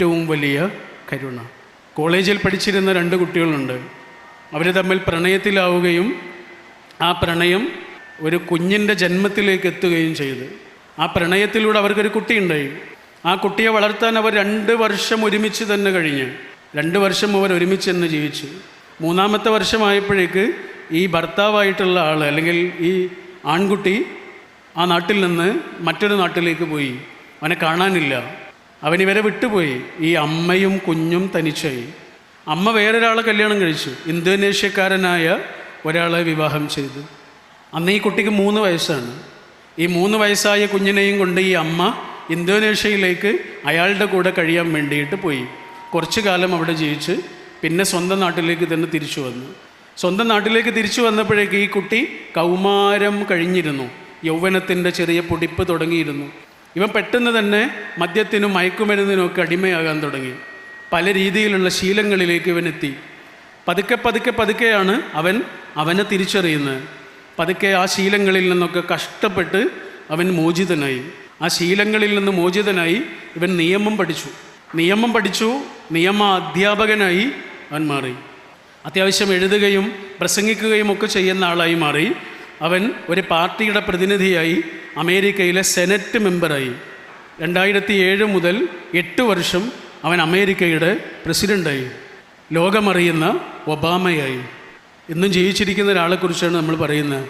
ഏറ്റവും വലിയ കരുണ. കോളേജിൽ പഠിച്ചിരുന്ന രണ്ട് കുട്ടികളുണ്ട്. അവർ തമ്മിൽ പ്രണയത്തിലാവുകയും ആ പ്രണയം ഒരു കുഞ്ഞിന്റെ ജന്മത്തിലേക്ക് എത്തുകയും ചെയ്തു. ആ പ്രണയത്തിലൂടെ അവർക്കൊരു കുട്ടിയുണ്ടായി. ആ കുട്ടിയെ വളർത്താൻ അവർ രണ്ട് വർഷം ഒരുമിച്ച് തന്നെ കഴിഞ്ഞ്. രണ്ട് വർഷം അവർ ഒരുമിച്ച് തന്നെ ജീവിച്ചു. മൂന്നാമത്തെ വർഷമായപ്പോഴേക്ക് ഈ ഭർത്താവായിട്ടുള്ള ആൾ അല്ലെങ്കിൽ ഈ ആൺകുട്ടി ആ നാട്ടിൽ നിന്ന് മറ്റൊരു നാട്ടിലേക്ക് പോയി. അവനെ കാണാനില്ല. അവൻ ഇവരെ വിട്ടുപോയി. ഈ അമ്മയും കുഞ്ഞും തനിച്ചായി. അമ്മ വേറൊരാളെ കല്യാണം കഴിച്ചു. ഇന്തോനേഷ്യക്കാരനായ ഒരാളെ വിവാഹം ചെയ്തു. അന്ന് ഈ കുട്ടിക്ക് മൂന്ന് വയസ്സാണ്. ഈ മൂന്ന് വയസ്സായ കുഞ്ഞിനെയും കൊണ്ട് ഈ അമ്മ ഇന്തോനേഷ്യയിലേക്ക് അയാളുടെ കൂടെ കഴിയാൻ വേണ്ടിയിട്ട് പോയി. കുറച്ചു കാലം അവിടെ ജീവിച്ച് പിന്നെ സ്വന്തം നാട്ടിലേക്ക് തന്നെ തിരിച്ചു വന്നു. സ്വന്തം നാട്ടിലേക്ക് തിരിച്ചു വന്നപ്പോഴേക്ക് ഈ കുട്ടി കൗമാരം കഴിഞ്ഞിരുന്നു. യൗവനത്തിന്റെ ചെറിയ പൊടിപ്പ് തുടങ്ങിയിരുന്നു. ഇവൻ പെട്ടെന്ന് തന്നെ മദ്യത്തിനും മയക്കുമരുന്നിനും ഒക്കെ അടിമയാകാൻ തുടങ്ങി. പല രീതിയിലുള്ള ശീലങ്ങളിലേക്ക് ഇവൻ എത്തി. പതുക്കെ പതുക്കെ പതുക്കെയാണ് അവൻ അവനെ തിരിച്ചറിയുന്നത്. പതുക്കെ ആ ശീലങ്ങളിൽ നിന്നൊക്കെ കഷ്ടപ്പെട്ട് അവൻ മോചിതനായി. ആ ശീലങ്ങളിൽ നിന്ന് മോചിതനായി ഇവൻ നിയമം പഠിച്ചു. നിയമം പഠിച്ചു നിയമ അധ്യാപകനായി അവൻ മാറി. അത്യാവശ്യം എഴുതുകയും പ്രസംഗിക്കുകയും ഒക്കെ ചെയ്യുന്ന ആളായി മാറി. അവൻ ഒരു പാർട്ടിയുടെ പ്രതിനിധിയായി അമേരിക്കയിലെ സെനറ്റ് മെമ്പറായി. രണ്ടായിരത്തി ഏഴ് മുതൽ എട്ട് വർഷം അവൻ അമേരിക്കയുടെ പ്രസിഡന്റായി ലോകമറിയുന്ന ഒബാമയായി. ഇന്നും ജീവിച്ചിരിക്കുന്ന ഒരാളെക്കുറിച്ചാണ് നമ്മൾ പറയുന്നത്.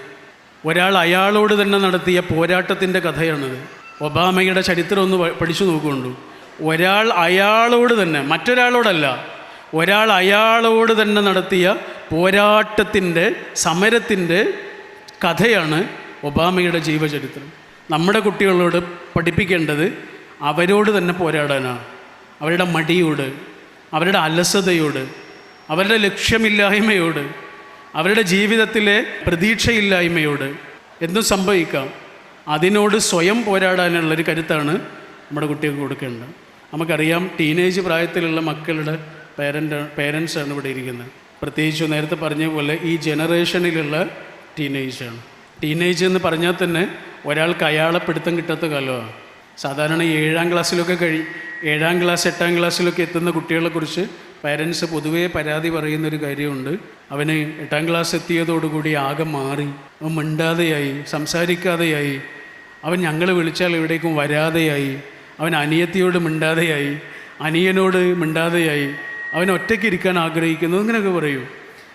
ഒരാൾ അയാളോട് തന്നെ നടത്തിയ പോരാട്ടത്തിന്റെ കഥയാണത്. ഒബാമയുടെ ചരിത്രം ഒന്ന് പഠിച്ചു നോക്കുകൊണ്ടു. ഒരാൾ അയാളോട് തന്നെ മറ്റൊരാളോടല്ല ഒരാൾ അയാളോട് തന്നെ നടത്തിയ പോരാട്ടത്തിന്റെ സമരത്തിന്റെ കഥയാണ് ഒബാമയുടെ ജീവചരിത്രം. നമ്മുടെ കുട്ടികളോട് പഠിപ്പിക്കേണ്ടത് അവരോട് തന്നെ പോരാടാനാണ്. അവരുടെ മടിയോട് അവരുടെ അലസതയോട് അവരുടെ ലക്ഷ്യമില്ലായ്മയോട് അവരുടെ ജീവിതത്തിലെ പ്രതീക്ഷയില്ലായ്മയോട് എന്തും സംഭവിക്കാം. അതിനോട് സ്വയം പോരാടാനുള്ളൊരു കരുത്താണ് നമ്മുടെ കുട്ടികൾക്ക് കൊടുക്കേണ്ടത്. നമുക്കറിയാം ടീനേജ് പ്രായത്തിലുള്ള മക്കളുടെ പേരന്റ് പേരൻസാണ് ഇവിടെ ഇരിക്കുന്നത്. പ്രത്യേകിച്ച് നേരത്തെ പറഞ്ഞ പോലെ ഈ ജനറേഷനിലുള്ള ടീനേജാണ് ടീനേജ് എന്ന് പറഞ്ഞാൽ തന്നെ ഒരാൾക്ക് അയാളെ പിടുത്തം കിട്ടാത്ത കാലമാണ്. സാധാരണ ഏഴാം ക്ലാസ്സിലൊക്കെ കഴി ഏഴാം ക്ലാസ് എട്ടാം ക്ലാസ്സിലൊക്കെ എത്തുന്ന കുട്ടികളെക്കുറിച്ച് പാരൻസ് പൊതുവേ പരാതി പറയുന്നൊരു കാര്യമുണ്ട്. അവന് എട്ടാം ക്ലാസ് എത്തിയതോടുകൂടി ആകെ മാറി അവൻ മിണ്ടാതെയായി സംസാരിക്കാതെയായി. അവൻ ഞങ്ങൾ വിളിച്ചാൽ എവിടേക്കും വരാതെയായി. അവൻ അനിയത്തിയോട് മിണ്ടാതെയായി അനിയനോട് മിണ്ടാതെയായി. അവൻ ഒറ്റയ്ക്ക് ഇരിക്കാൻ ആഗ്രഹിക്കുന്നു ഇങ്ങനെയൊക്കെ പറയൂ.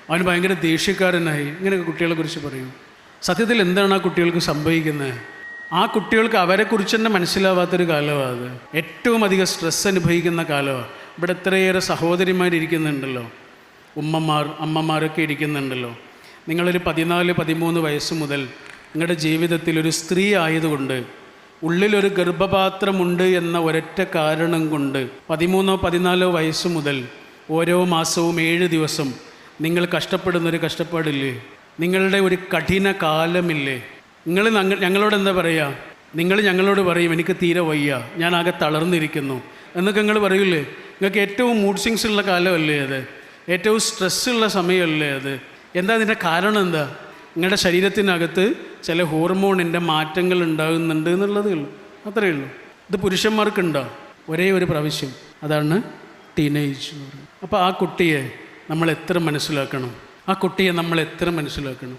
അവൻ ഭയങ്കര ദേഷ്യക്കാരനായി. ഇങ്ങനെയൊക്കെ കുട്ടികളെക്കുറിച്ച് പറയും. സത്യത്തിൽ എന്താണ് ആ കുട്ടികൾക്ക് സംഭവിക്കുന്നത്? ആ കുട്ടികൾക്ക് അവരെക്കുറിച്ച് തന്നെ മനസ്സിലാവാത്തൊരു കാലമാണ് അത്. ഏറ്റവും അധികം സ്ട്രെസ് അനുഭവിക്കുന്ന കാലമാണ്. ഇവിടെ എത്രയേറെ സഹോദരിമാരിയ്ക്കുന്നുണ്ടല്ലോ ഉമ്മമാർ അമ്മമാരൊക്കെ ഇരിക്കുന്നുണ്ടല്ലോ. നിങ്ങളൊരു പതിനാല് പതിമൂന്ന് വയസ്സ് മുതൽ നിങ്ങളുടെ ജീവിതത്തിൽ ഒരു സ്ത്രീ ആയതുകൊണ്ട് ഉള്ളിലൊരു ഗർഭപാത്രമുണ്ട് എന്ന ഒരൊറ്റ കാരണം കൊണ്ട് പതിമൂന്നോ പതിനാലോ വയസ്സ് മുതൽ ഓരോ മാസവും ഏഴ് ദിവസം നിങ്ങൾ കഷ്ടപ്പെടുന്നൊരു കഷ്ടപ്പാടില്ലേ? നിങ്ങളുടെ ഒരു കഠിന കാലമില്ലേ? നിങ്ങൾ ഞങ്ങളോട് എന്താ പറയുക നിങ്ങൾ ഞങ്ങളോട് പറയും എനിക്ക് തീരെ വയ്യ ഞാൻ ആകെ തളർന്നിരിക്കുന്നു. എന്നൊക്കെ നിങ്ങൾ പറയൂലേ? നിങ്ങൾക്ക് ഏറ്റവും മൂഡ് സിങ്സ് ഉള്ള കാലമല്ലേ അത്? ഏറ്റവും സ്ട്രെസ്സുള്ള സമയമല്ലേ അത്? എന്താ അതിന്റെ കാരണം എന്താ? നിങ്ങളുടെ ശരീരത്തിനകത്ത് ചില ഹോർമോണിന്റെ മാറ്റങ്ങൾ ഉണ്ടാകുന്നുണ്ട് എന്നുള്ളതേ ഉള്ളൂ. അത്രയേ ഉള്ളൂ. ഇത് പുരുഷന്മാർക്കുണ്ടോ? ഒരേ ഒരു പ്രാവശ്യം. അതാണ് ടീനേജ് അപ്പോൾ ആ കുട്ടിയെ നമ്മൾ എത്ര മനസ്സിലാക്കണം? ആ കുട്ടിയെ നമ്മൾ എത്ര മനസ്സിലാക്കണം?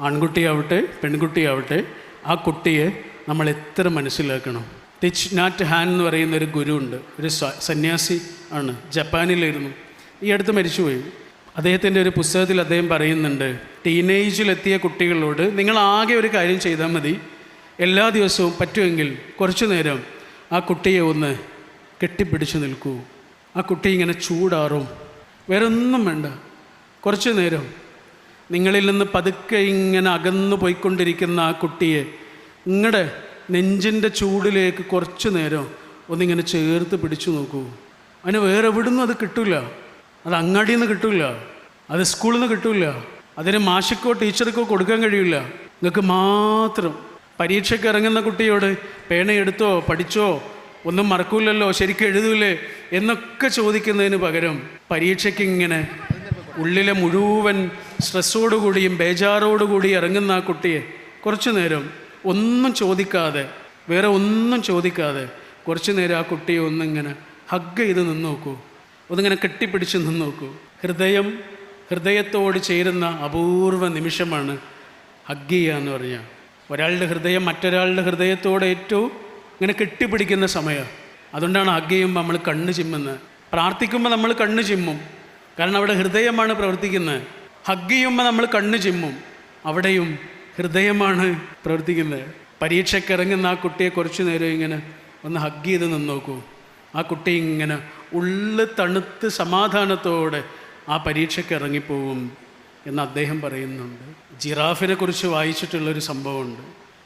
ആൺകുട്ടിയാവട്ടെ പെൺകുട്ടിയാവട്ടെ ആ കുട്ടിയെ നമ്മൾ എത്ര മനസ്സിലാക്കണം? ടിച്ച് നാറ്റ് ഹാൻ എന്ന് പറയുന്ന ഒരു ഗുരു ഉണ്ട്. ഒരു സന്യാസി ആണ്. ജപ്പാനിലായിരുന്നു. ഈ അടുത്ത് മരിച്ചുപോയി. അദ്ദേഹത്തിന്റെ ഒരു പുസ്തകത്തിൽ അദ്ദേഹം പറയുന്നുണ്ട് ടീനേജിലെത്തിയ കുട്ടികളോട് നിങ്ങൾ ആകെ ഒരു കാര്യം ചെയ്താൽ മതി. എല്ലാ ദിവസവും പറ്റുമെങ്കിൽ കുറച്ചു നേരം ആ കുട്ടിയെ ഒന്ന് കെട്ടിപ്പിടിച്ച് നിൽക്കൂ. ആ കുട്ടി ഇങ്ങനെ ചൂടാറും. വേറെ ഒന്നും വേണ്ട. കുറച്ചു നേരം. നിങ്ങളിൽ നിന്ന് പതുക്കെ ഇങ്ങനെ അകന്നു പോയിക്കൊണ്ടിരിക്കുന്ന ആ കുട്ടിയെ നിങ്ങളുടെ നെഞ്ചിന്റെ ചൂടിലേക്ക് കുറച്ചു നേരം ഒന്നിങ്ങനെ ചേർത്ത് പിടിച്ചു നോക്കൂ. അതിന് വേറെ എവിടുന്നും അത് കിട്ടില്ല അത് അങ്ങാടിയിൽ നിന്ന് കിട്ടില്ല അത് സ്കൂളിൽ നിന്ന് കിട്ടില്ല അതിന് മാഷിക്കോ ടീച്ചർക്കോ കൊടുക്കാൻ കഴിയില്ല നിങ്ങൾക്ക് മാത്രം പരീക്ഷയ്ക്ക് ഇറങ്ങുന്ന കുട്ടിയോട് പേനയെടുത്തോ പഠിച്ചോ ഒന്നും മറക്കൂലല്ലോ ശരിക്കും എഴുതൂലേ? എന്നൊക്കെ ചോദിക്കുന്നതിന് പകരം പരീക്ഷയ്ക്ക് ഇങ്ങനെ ഉള്ളിലെ മുഴുവൻ സ്ട്രെസ്സോടുകൂടിയും ബേജാറോടുകൂടി ഇറങ്ങുന്ന ആ കുട്ടിയെ കുറച്ചു നേരം ഒന്നും ചോദിക്കാതെ വേറെ ഒന്നും ചോദിക്കാതെ കുറച്ചു നേരം ആ കുട്ടിയെ ഒന്നിങ്ങനെ ഹഗ് ചെയ്ത് നിന്ന് നോക്കൂ ഒന്നിങ്ങനെ കെട്ടിപ്പിടിച്ച് നിന്ന് നോക്കൂ ഹൃദയം ഹൃദയത്തോട് ചേരുന്ന അപൂർവ നിമിഷമാണ് ഹഗ് ചെയ്യുക എന്ന് പറഞ്ഞാൽ ഒരാളുടെ ഹൃദയം മറ്റൊരാളുടെ ഹൃദയത്തോട് ഏറ്റവും ഇങ്ങനെ കെട്ടിപ്പിടിക്കുന്ന സമയം. അതുകൊണ്ടാണ് ചെയ്യുമ്പോൾ നമ്മൾ കണ്ണ് ചിമ്മുന്നത്. പ്രാർത്ഥിക്കുമ്പോൾ നമ്മൾ കണ്ണ് ചിമ്മും. കാരണം അവിടെ ഹൃദയമാണ് പ്രവർത്തിക്കുന്നത്. ഹഗ് ചെയ്യുമ്പോൾ നമ്മൾ കണ്ണ് ചിമ്മും. അവിടെയും ഹൃദയമാണ് പ്രവർത്തിക്കുന്നത്. പരീക്ഷയ്ക്ക് ഇറങ്ങുന്ന ആ കുട്ടിയെ കുറച്ച് നേരം ഇങ്ങനെ ഒന്ന് ഹഗ് ചെയ്ത് നിന്ന് നോക്കൂ. ആ കുട്ടി ഇങ്ങനെ ഉള്ളു തണുത്ത് സമാധാനത്തോടെ ആ പരീക്ഷയ്ക്ക് ഇറങ്ങിപ്പോവും എന്ന് അദ്ദേഹം പറയുന്നുണ്ട്. ജിറാഫിനെ കുറിച്ച് വായിച്ചിട്ടുള്ളൊരു സംഭവമുണ്ട്.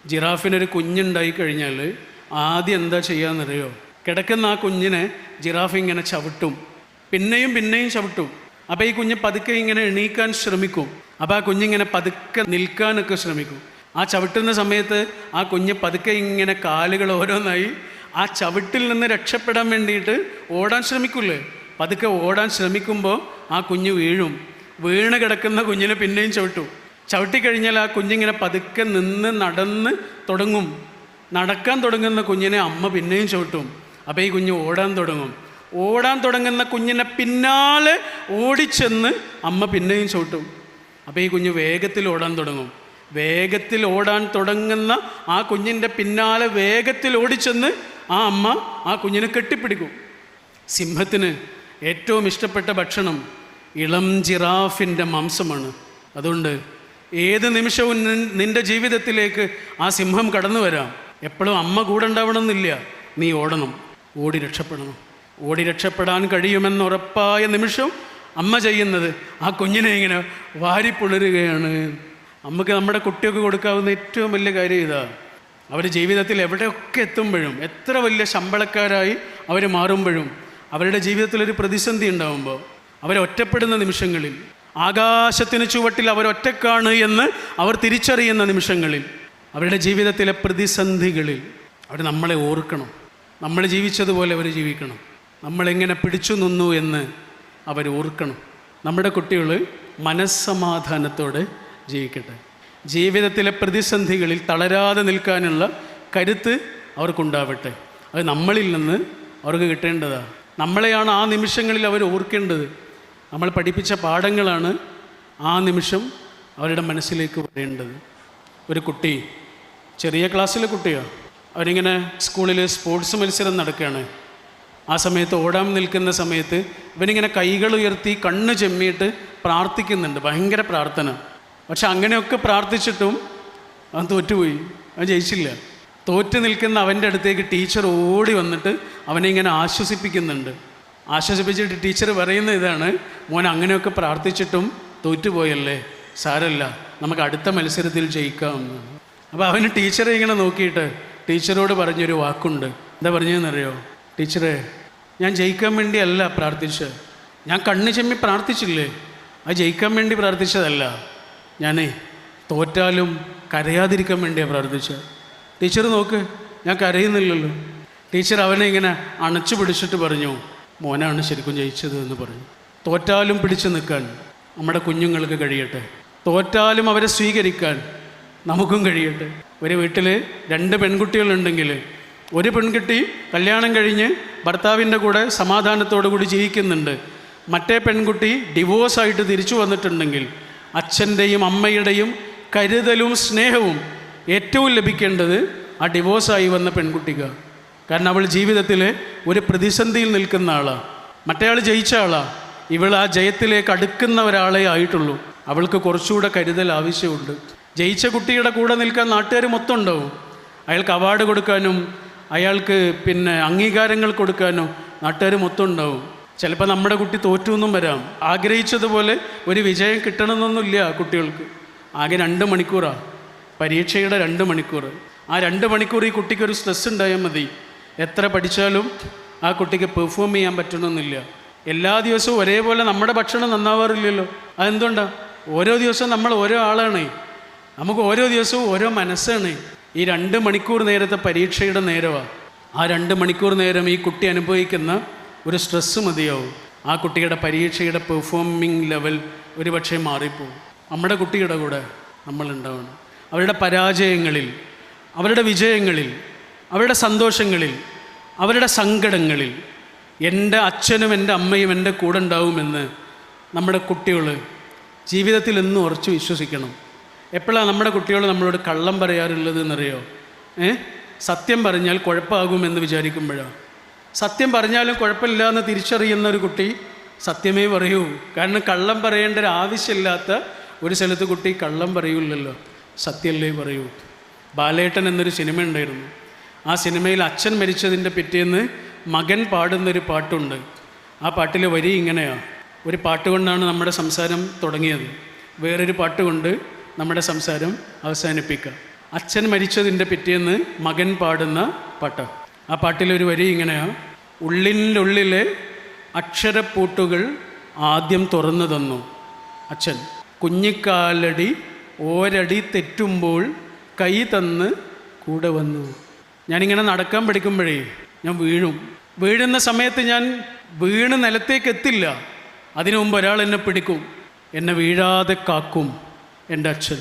ജിറാഫിനൊരു കുഞ്ഞുണ്ടായി കഴിഞ്ഞാൽ ആദ്യം എന്താ ചെയ്യാന്നറിയോ? കിടക്കുന്ന ആ കുഞ്ഞിനെ ജിറാഫ് ഇങ്ങനെ ചവിട്ടും. പിന്നെയും പിന്നെയും ചവിട്ടും. അപ്പോൾ ഈ കുഞ്ഞ് പതുക്കെ ഇങ്ങനെ എണീക്കാൻ ശ്രമിക്കും. അപ്പോൾ ആ കുഞ്ഞിങ്ങനെ പതുക്കെ നിൽക്കാനൊക്കെ ശ്രമിക്കും. ആ ചവിട്ടുന്ന സമയത്ത് ആ കുഞ്ഞ് പതുക്കെ ഇങ്ങനെ കാലുകൾ ഓരോന്നായി ആ ചവിട്ടിൽ നിന്ന് രക്ഷപ്പെടാൻ വേണ്ടിയിട്ട് ഓടാൻ ശ്രമിക്കില്ലേ? പതുക്കെ ഓടാൻ ശ്രമിക്കുമ്പോൾ ആ കുഞ്ഞ് വീഴും. വീണ് കിടക്കുന്ന കുഞ്ഞിനെ പിന്നെയും ചവിട്ടും. ചവിട്ടിക്കഴിഞ്ഞാൽ ആ കുഞ്ഞിങ്ങനെ പതുക്കെ നിന്ന് നടന്ന് തുടങ്ങും. നടക്കാൻ തുടങ്ങുന്ന കുഞ്ഞിനെ അമ്മ പിന്നെയും ചവിട്ടും. അപ്പോൾ ഈ കുഞ്ഞ് ഓടാൻ തുടങ്ങും. ഓടാൻ തുടങ്ങുന്ന കുഞ്ഞിനെ പിന്നാലെ ഓടിച്ചെന്ന് അമ്മ പിന്നെയും ചവിട്ടും. അപ്പോൾ ഈ കുഞ്ഞ് വേഗത്തിൽ ഓടാൻ തുടങ്ങും. വേഗത്തിൽ ഓടാൻ തുടങ്ങുന്ന ആ കുഞ്ഞിന്റെ പിന്നാലെ വേഗത്തിൽ ഓടിച്ചെന്ന് ആ അമ്മ ആ കുഞ്ഞിനെ കെട്ടിപ്പിടിക്കും. സിംഹത്തിന് ഏറ്റവും ഇഷ്ടപ്പെട്ട ഭക്ഷണം ഇളം ജിറാഫിന്റെ മാംസമാണ്. അതുകൊണ്ട് ഏത് നിമിഷവും നിൻ- നിന്റെ ജീവിതത്തിലേക്ക് ആ സിംഹം കടന്നു വരാം. എപ്പോഴും അമ്മ കൂടെ ഉണ്ടാവണമെന്നില്ല നീ ഓടണം ഓടി രക്ഷപ്പെടണം. ഓടി രക്ഷപ്പെടാൻ കഴിയുമെന്ന് ഉറപ്പായ നിമിഷം അമ്മ ചെയ്യുന്നത് ആ കുഞ്ഞിനെ ഇങ്ങനെ വാരിപ്പുളരുകയാണ്. നമുക്ക് നമ്മുടെ കുട്ടിയൊക്കെ കൊടുക്കാവുന്ന ഏറ്റവും വലിയ കാര്യം ഇതാ. അവർ ജീവിതത്തിൽ എവിടെയൊക്കെ എത്തുമ്പോഴും എത്ര വലിയ ശമ്പളക്കാരായി അവർ മാറുമ്പോഴും അവരുടെ ജീവിതത്തിൽ ഒരു പ്രതിസന്ധി ഉണ്ടാകുമ്പോൾ അവരൊറ്റപ്പെടുന്ന നിമിഷങ്ങളിൽ ആകാശത്തിന് ചുവട്ടിൽ അവരൊറ്റക്കാണ് എന്ന് അവർ തിരിച്ചറിയുന്ന നിമിഷങ്ങളിൽ അവരുടെ ജീവിതത്തിലെ പ്രതിസന്ധികളിൽ അവർ നമ്മളെ ഓർക്കണം. നമ്മൾ ജീവിച്ചതുപോലെ അവർ ജീവിക്കണം. നമ്മളെങ്ങനെ പിടിച്ചു നിന്നു എന്ന് അവർ ഓർക്കണം. നമ്മുടെ കുട്ടികൾ മനസ്സമാധാനത്തോടെ ജീവിക്കട്ടെ. ജീവിതത്തിലെ പ്രതിസന്ധികളിൽ തളരാതെ നിൽക്കാനുള്ള കരുത്ത് അവർക്കുണ്ടാവട്ടെ. അത് നമ്മളിൽ നിന്ന് അവർക്ക് കിട്ടേണ്ടതാണ് നമ്മളെയാണ് ആ നിമിഷങ്ങളിൽ അവർ ഓർക്കേണ്ടത്. നമ്മൾ പഠിപ്പിച്ച പാഠങ്ങളാണ് ആ നിമിഷം അവരുടെ മനസ്സിലേക്ക് വരേണ്ടത്. ഒരു കുട്ടി ചെറിയ ക്ലാസ്സിലെ കുട്ടിയാണ് അവരിങ്ങനെ സ്കൂളിൽ സ്പോർട്സ് മത്സരം നടക്കുകയാണ് ആ സമയത്ത് ഓടാൻ നിൽക്കുന്ന സമയത്ത് ഇവനിങ്ങനെ കൈകൾ ഉയർത്തി കണ്ണ് ചെമ്മിയിട്ട് പ്രാർത്ഥിക്കുന്നുണ്ട്. ഭയങ്കര പ്രാർത്ഥന. പക്ഷെ അങ്ങനെയൊക്കെ പ്രാർത്ഥിച്ചിട്ടും അവൻ തോറ്റുപോയി. അവൻ ജയിച്ചില്ല. തോറ്റു നിൽക്കുന്ന അവന്റെ അടുത്തേക്ക് ടീച്ചർ ഓടി വന്നിട്ട് അവനെ ഇങ്ങനെ ആശ്വസിപ്പിക്കുന്നുണ്ട്. ആശ്വസിപ്പിച്ചിട്ട് ടീച്ചർ പറയുന്ന ഇതാണ് മോൻ അങ്ങനെയൊക്കെ പ്രാർത്ഥിച്ചിട്ടും തോറ്റുപോയല്ലേ? സാരല്ല. നമുക്ക് അടുത്ത മത്സരത്തിൽ ജയിക്കാം. എന്ന്. അപ്പോൾ അവന് ടീച്ചറെ ഇങ്ങനെ നോക്കിയിട്ട് ടീച്ചറോട് പറഞ്ഞൊരു വാക്കുണ്ട്. എന്താ പറഞ്ഞതെന്നറിയോ? ടീച്ചറെ ഞാൻ ജയിക്കാൻ വേണ്ടിയല്ല പ്രാർത്ഥിച്ചത്. ഞാൻ കണ്ണ് ചെമ്മി പ്രാർത്ഥിച്ചില്ലേ? അത് ജയിക്കാൻ വേണ്ടി പ്രാർത്ഥിച്ചതല്ല. ഞാനേ തോറ്റാലും കരയാതിരിക്കാൻ വേണ്ടിയാണ് പ്രാർത്ഥിച്ചത്. ടീച്ചർ നോക്ക് ഞാൻ കരയുന്നില്ലല്ലോ. ടീച്ചർ അവനെ ഇങ്ങനെ അണച്ചു പിടിച്ചിട്ട് പറഞ്ഞു മോനാണ് ശരിക്കും ജയിച്ചത് എന്ന് പറഞ്ഞു. തോറ്റാലും പിടിച്ചു നിൽക്കാൻ നമ്മുടെ കുഞ്ഞുങ്ങൾക്ക് കഴിയട്ടെ. തോറ്റാലും അവരെ സ്വീകരിക്കാൻ നമുക്കും കഴിയട്ടെ. ഒരു വീട്ടിൽ രണ്ട് പെൺകുട്ടികളുണ്ടെങ്കിൽ ഒരു പെൺകുട്ടി കല്യാണം കഴിഞ്ഞ് ഭർത്താവിന്റെ കൂടെ സമാധാനത്തോടു കൂടി ജീവിക്കുന്നുണ്ട്. മറ്റേ പെൺകുട്ടി ഡിവോഴ്സായിട്ട് തിരിച്ചു വന്നിട്ടുണ്ടെങ്കിൽ അച്ഛന്റെയും അമ്മയുടെയും കരുതലും സ്നേഹവും ഏറ്റവും ലഭിക്കേണ്ടത് ആ ഡിവോഴ്സായി വന്ന പെൺകുട്ടിക്ക്. കാരണം അവൾ ജീവിതത്തിൽ ഒരു പ്രതിസന്ധിയിൽ നിൽക്കുന്ന ആളാണ് മറ്റേ ആൾ ജയിച്ച ആളാണ് ഇവൾ ആ ജയത്തിലേക്ക് അടുക്കുന്ന ഒരാളെ ആയിട്ടുള്ളൂ. അവൾക്ക് കുറച്ചുകൂടെ കരുതൽ ആവശ്യമുണ്ട്. ജയിച്ച കുട്ടിയുടെ കൂടെ നിൽക്കാൻ നാട്ടുകാർ മൊത്തം ഉണ്ടാവും അയാൾക്ക് അവാർഡ് കൊടുക്കാനും അയാൾക്ക് പിന്നെ അംഗീകാരങ്ങൾ കൊടുക്കാനും നാട്ടുകാർ മൊത്തം ഉണ്ടാവും ചിലപ്പോൾ നമ്മുടെ കുട്ടി തോറ്റു എന്നും വരാം. ആഗ്രഹിച്ചതുപോലെ ഒരു വിജയം കിട്ടണമെന്നൊന്നുമില്ല കുട്ടികൾക്ക്. ആകെ രണ്ട് മണിക്കൂറാണ് പരീക്ഷയുടെ രണ്ട് മണിക്കൂർ ആ രണ്ട് മണിക്കൂർ ഈ കുട്ടിക്കൊരു സ്ട്രെസ് ഉണ്ടായാൽ മതി. എത്ര പഠിച്ചാലും ആ കുട്ടിക്ക് പെർഫോം ചെയ്യാൻ പറ്റണമെന്നില്ല. എല്ലാ ദിവസവും ഒരേപോലെ നമ്മുടെ ഭക്ഷണം നന്നാവാറില്ലല്ലോ. അതെന്തുകൊണ്ടാണ് ഓരോ ദിവസവും നമ്മൾ ഓരോ ആളാണ്. നമുക്ക് ഓരോ ദിവസവും ഓരോ മനസ്സാണ്. ഈ രണ്ട് മണിക്കൂർ നേരത്തെ പരീക്ഷയുടെ നേരമാണ് ആ രണ്ട് മണിക്കൂർ നേരം ഈ കുട്ടി അനുഭവിക്കുന്ന ഒരു സ്ട്രെസ്സ് മതിയാവും. ആ കുട്ടിയുടെ പരീക്ഷയുടെ പെർഫോമിംഗ് ലെവൽ ഒരുപക്ഷെ മാറിപ്പോവും. നമ്മുടെ കുട്ടിയുടെ കൂടെ നമ്മളുണ്ടാവണം അവരുടെ പരാജയങ്ങളിൽ അവരുടെ വിജയങ്ങളിൽ അവരുടെ സന്തോഷങ്ങളിൽ അവരുടെ സങ്കടങ്ങളിൽ എന്റെ അച്ഛനും എന്റെ അമ്മയും എന്റെ കൂടെ ഉണ്ടാവുമെന്ന് നമ്മുടെ കുട്ടികൾ ജീവിതത്തിൽ എന്നും ഉറച്ചു വിശ്വസിക്കണം. എപ്പോഴാണ് നമ്മുടെ കുട്ടികൾ നമ്മളോട് കള്ളം പറയാറുള്ളത് എന്നറിയോ ഏ? സത്യം പറഞ്ഞാൽ കുഴപ്പമാകുമെന്ന് വിചാരിക്കുമ്പോഴാണ് സത്യം പറഞ്ഞാലും കുഴപ്പമില്ല എന്ന് തിരിച്ചറിയുന്ന ഒരു കുട്ടി സത്യമേ പറയൂ. കാരണം കള്ളം പറയേണ്ട ഒരു ആവശ്യമില്ലാത്ത ഒരു സ്ഥലത്ത് കുട്ടി കള്ളം പറയൂല്ലല്ലോ. സത്യമല്ലേ പറയൂ. ബാലേട്ടൻ എന്നൊരു സിനിമ ഉണ്ടായിരുന്നു. ആ സിനിമയിൽ അച്ഛൻ മരിച്ചതിന്റെ പിറ്റേന്ന് മകൻ പാടുന്നൊരു പാട്ടുണ്ട്. ആ പാട്ടിലെ വരി ഇങ്ങനെയാണ് ഒരു പാട്ട് കൊണ്ടാണ് നമ്മുടെ സംസാരം തുടങ്ങിയത്. വേറൊരു പാട്ട് കൊണ്ട് നമ്മുടെ സംസാരം അവസാനിപ്പിക്കുക അച്ഛൻ മരിച്ചതിന്റെ പിറ്റേന്ന് മകൻ പാടുന്ന പാട്ട്. ആ പാട്ടിലൊരു വരി ഇങ്ങനെയാണ് ഉള്ളിനുള്ളിലെ അക്ഷരപ്പൂട്ടുകൾ ആദ്യം തുറന്നു തന്നു അച്ഛൻ കുഞ്ഞിക്കാലടി ഓരടി തെറ്റുമ്പോൾ കൈ തന്ന് കൂടെ വന്നു. ഞാനിങ്ങനെ നടക്കാൻ പഠിക്കുമ്പോഴേ ഞാൻ വീഴും. വീഴുന്ന സമയത്ത് ഞാൻ വീണ് നിലത്തേക്ക് എത്തില്ല. അതിനു മുമ്പ് ഒരാൾ എന്നെ പിടിക്കും. എന്നെ വീഴാതെ കാക്കും. എന്റെ അച്ഛൻ.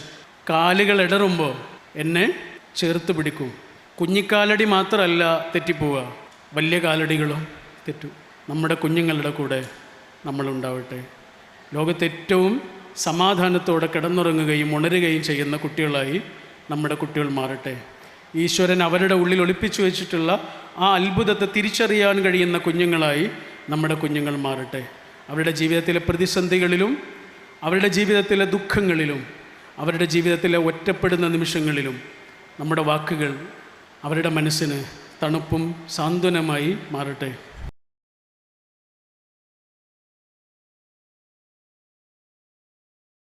കാലുകൾ ഇടറുമ്പോൾ എന്നെ ചേർത്ത് പിടിക്കും. കുഞ്ഞിക്കാലടി മാത്രമല്ല തെറ്റിപ്പോവുക. വലിയ കാലടികളും തെറ്റും. നമ്മുടെ കുഞ്ഞുങ്ങളുടെ കൂടെ നമ്മളുണ്ടാവട്ടെ ലോകത്ത് ഏറ്റവും സമാധാനത്തോടെ കിടന്നുറങ്ങുകയും ഉണരുകയും ചെയ്യുന്ന കുട്ടികളായി നമ്മുടെ കുട്ടികൾ മാറട്ടെ. ഈശ്വരൻ അവരുടെ ഉള്ളിൽ ഒളിപ്പിച്ചു വെച്ചിട്ടുള്ള ആ അത്ഭുതത്തെ തിരിച്ചറിയാൻ കഴിയുന്ന കുഞ്ഞുങ്ങളായി നമ്മുടെ കുഞ്ഞുങ്ങൾ മാറട്ടെ. അവരുടെ ജീവിതത്തിലെ പ്രതിസന്ധികളിലും അവരുടെ ജീവിതത്തിലെ ദുഃഖങ്ങളിലും അവരുടെ ജീവിതത്തിലെ ഒറ്റപ്പെടുന്ന നിമിഷങ്ങളിലും നമ്മുടെ വാക്കുകൾ അവരുടെ മനസ്സിന് തണുപ്പും സാന്ത്വനമായി മാറട്ടെ.